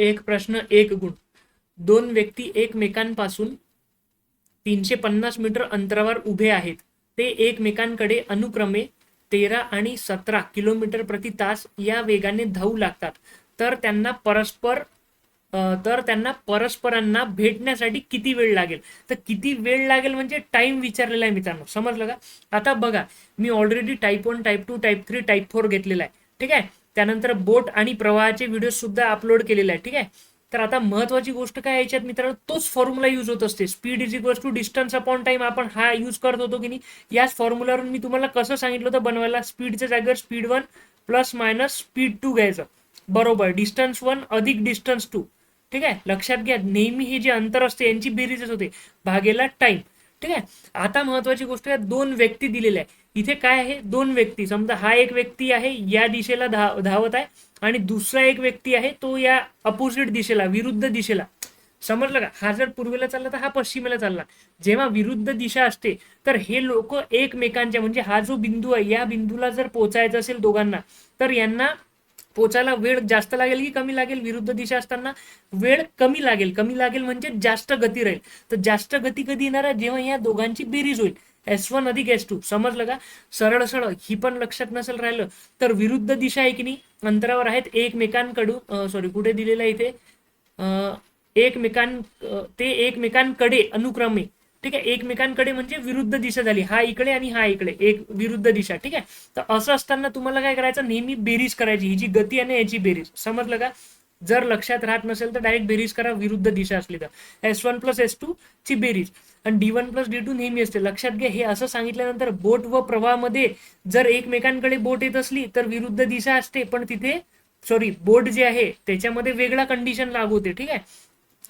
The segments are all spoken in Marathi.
एक प्रश्न एक गुण. दोन व्यक्ती एकमेकांपासून तीनशे पन्नास मीटर अंतरावर उभे आहेत. ते एकमेकांकडे अनुक्रमे तेरा आणि सतरा किलोमीटर प्रति तास या वेगाने धावू लागतात. तर त्यांना परस्पर तर त्यांना परस्परांना भेटण्यासाठी किती वेळ लागेल? तर किती वेळ लागेल म्हणजे टाइम विचारलेला आहे मित्रांनो. समजलं का? आता बघा मी already type one type two type three type four घेतलेला आहे. ठीक आहे? त्यानंतर बोट आणि प्रवाहाचे व्हिडिओ सुद्धा अपलोड केलेले आहे ठीक आहे? तर आता महत्वाची गोष्ट काय याच्यात मित्रांनो तोच फॉर्म्युला यूज होत असते. Speed is equals to distance upon time आपण हा यूज करत होतो की नाही? याच फॉर्म्युलावरून मी तुम्हाला कसं सांगितलं होतं बनवायला? स्पीडच्या जागेवर speed one plus minus speed two घ्यायचं. बरोबर डिस्टन्स वन अधिक डिस्टन्स टू ठीक आहे? लक्षात घ्या नेहमी हे जे अंतर असते यांची बेरीजच होते. भागेला टाइम ठीक आहे? आता महत्वाची गोष्ट या दोन व्यक्ती दिलेल्या आहे इथे काय आहे? दोन व्यक्ती. समजा हा एक व्यक्ती आहे या दिशेला धा धावत आहे आणि दुसरा एक व्यक्ती आहे तो या अपोजिट दिशेला विरुद्ध दिशेला. समजलं का? हा जर पूर्वेला चालला तर हा पश्चिमेला चालला. जेव्हा विरुद्ध दिशा असते तर हे लोक एकमेकांच्या म्हणजे हा जो बिंदू आहे या बिंदूला जर पोचायचं असेल दोघांना तर यांना पोचायला वेळ जास्त लागेल की कमी लागेल? विरुद्ध दिशा असताना वेळ कमी लागेल. कमी लागेल म्हणजे जास्त गती राहील. तर जास्त गती कधी येणार आहे? जेव्हा या दोघांची बेरीज होईल. एस वन अधिक एस टू समजलं का? सरळ सरळ. ही पण लक्षात नसेल राहिलं तर विरुद्ध दिशा आहे की नाही? अंतरावर आहेत एकमेकांकडून सॉरी कुठे दिलेलं आहे इथे? अं, एकमेकां ते एकमेकांकडे अनुक्रमे. ठीक आहे? एकमेकांकडे म्हणजे विरुद्ध दिशा झाली. हा इकडे आणि हा इकडे. एक विरुद्ध दिशा. ठीक आहे? तर असं असताना तुम्हाला काय करायचं? नेहमी बेरीज करायची. ही जी गती आहे ना याची बेरीज. समजलं का? जर लक्षात राहत नसेल तर डायरेक्ट बेरीज करा विरुद्ध दिशा असली तर. S one plus S two ची बेरीज. आणि D one plus D two नेहमी असते. लक्षात घ्या हे असं सांगितल्यानंतर बोट व प्रवाहामध्ये जर एकमेकांकडे बोट येत असली तर विरुद्ध दिशा असते. पण तिथे सॉरी बोट जे आहे त्याच्यामध्ये वेगळा कंडिशन लागू होते. ठीक आहे?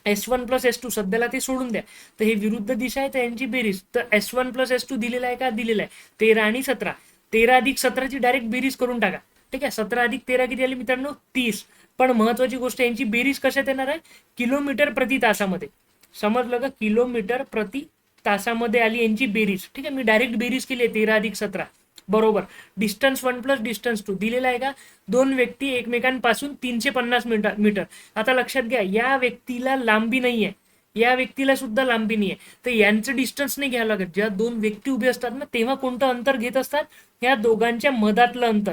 S one plus S two सध्याला ते सोडून द्या. तर हे विरुद्ध दिशा आहे तर यांची बेरीज. तर S one plus S two दिलेला आहे का? दिलेला आहे. तेरा आणि सतरा. तेरा अधिक सतराची डायरेक्ट बेरीज करून टाका. ठीक आहे? सतरा अधिक तेरा किती आली मित्रांनो? तीस. पण महत्वाची गोष्ट यांची बेरीज कशात येणार आहे? किलोमीटर प्रति तासामध्ये. समजलं का? किलोमीटर प्रति तासामध्ये आली यांची बेरीज. ठीक आहे मी डायरेक्ट बेरीज केली आहे तेरा अधिक सतरा. बरोबर. Distance one plus distance two दिलेला आहे का? दोन व्यक्ती एकमेकांपासून तीनशे पन्नास मीटर मीटर. आता लक्षात घ्या या व्यक्तीला लांबी नाही आहे या व्यक्तीला सुद्धा लांबी नाही आहे तर यांचं डिस्टन्स नाही घ्यावं लागत. जेव्हा दोन व्यक्ती उभे असतात ना तेव्हा कोणतं अंतर घेत असतात? ह्या दोघांच्या मधातलं अंतर.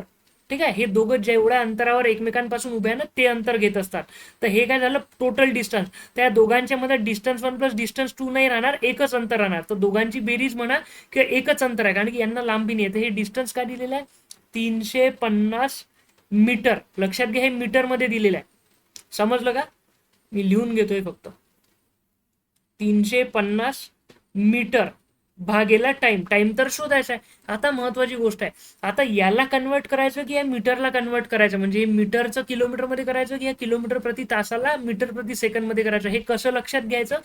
ठीक आहे? हे दोघं जेवढ्या अंतरावर एकमेकांपासून उभे आहे ना ते अंतर घेत असतात. तर हे काय झालं? टोटल डिस्टन्स त्या दोघांच्या मध्ये distance one plus distance two नाही राहणार एकच अंतर राहणार. तर दोघांची बेरीज म्हणा किंवा एकच अंतर आहे कारण की यांना लांबी नाही तर हे डिस्टन्स काय दिलेलं आहे? तीनशे पन्नास मीटर. लक्षात घ्या हे मीटरमध्ये दिलेलं आहे. समजलं का? मी लिहून घेतोय फक्त. तीनशे पन्नास मीटर. भागेला टाइम टाइम तर शोधायचा आहे. आता महत्वाची गोष्ट आहे. आता याला कन्वर्ट करायचं की या मीटरला कन्वर्ट करायचं? म्हणजे मीटरचं किलोमीटरमध्ये करायचं की या किलोमीटर प्रति तासाला मीटर प्रति सेकंडमध्ये करायचं? हे कसं लक्षात घ्यायचं?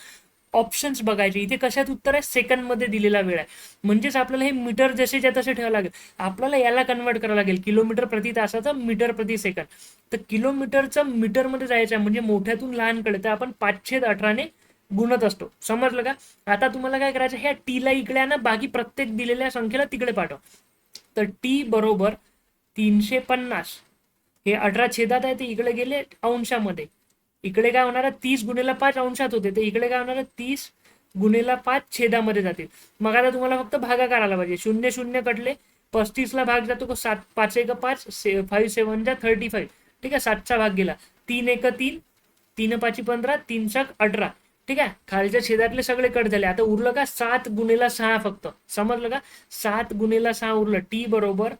ऑप्शन्स बघायचे. इथे कशात उत्तर आहे? सेकंडमध्ये दिलेला वेळ आहे. म्हणजेच आपल्याला हे मीटर जसेच्या तसे ठेवावं लागेल. आपल्याला याला कन्वर्ट करावं लागेल. किलोमीटर प्रति तासाचं मीटर प्रति सेकंड. तर किलोमीटरचं मीटरमध्ये जायचं आहे. म्हणजे मोठ्यातून लहानकडे. तर आपण पाचशे अठराने गुणत असतो. समजलं का? आता तुम्हाला काय करायचं? ह्या टीला इकडे आणा बाकी प्रत्येक दिलेल्या संख्येला तिकडे पाठव. तर टी बरोबर तीनशे पन्नास. हे अठरा छेदात आहे ते इकडे गेले अंशामध्ये. इकडे काय होणार आहे? तीस गुणेला पाच अंशात होते. तर इकडे काय होणार आहे? तीस गुणेला पाच छेदामध्ये जातील. मग आता तुम्हाला फक्त भागा करायला पाहिजे. शून्य शून्य कटले पस्तीसला भाग जातो सात पाच एक पाच से फाईव्ह सेवन थर्टी फाईव्ह ठीक आहे? सातचा भाग गेला. तीन एक तीन. तीन पाची पंधरा तीन सात अठरा. ठीक आहे? खालच्या शेजारले सगळे कट झाले. आता उरलं का सात गुणेला सहा फक्त. समजलं का? सात गुणेला सहा उरलं. टी बरोबर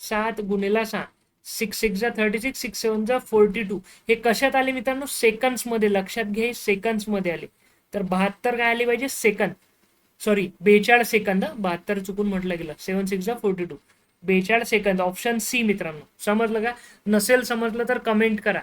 सात गुणेला सहा. सिक्स सिक्स जा थर्टी सिक्स सिक्स सेवन जा फोर्टी टू हे कशात आले मित्रांनो? सेकंड्समध्ये लक्षात घ्या सेकंड्समध्ये आले. तर बहात्तर काय आले पाहिजे? सेकंद. सॉरी बेचाळीस सेकंद. बहात्तर चुकून म्हटलं गेलं. सेवन सिक्स जा फोर्टी टू बेचाळीस सेकंद. ऑप्शन सी मित्रांनो. समजलं का? नसेल समजलं तर कमेंट करा.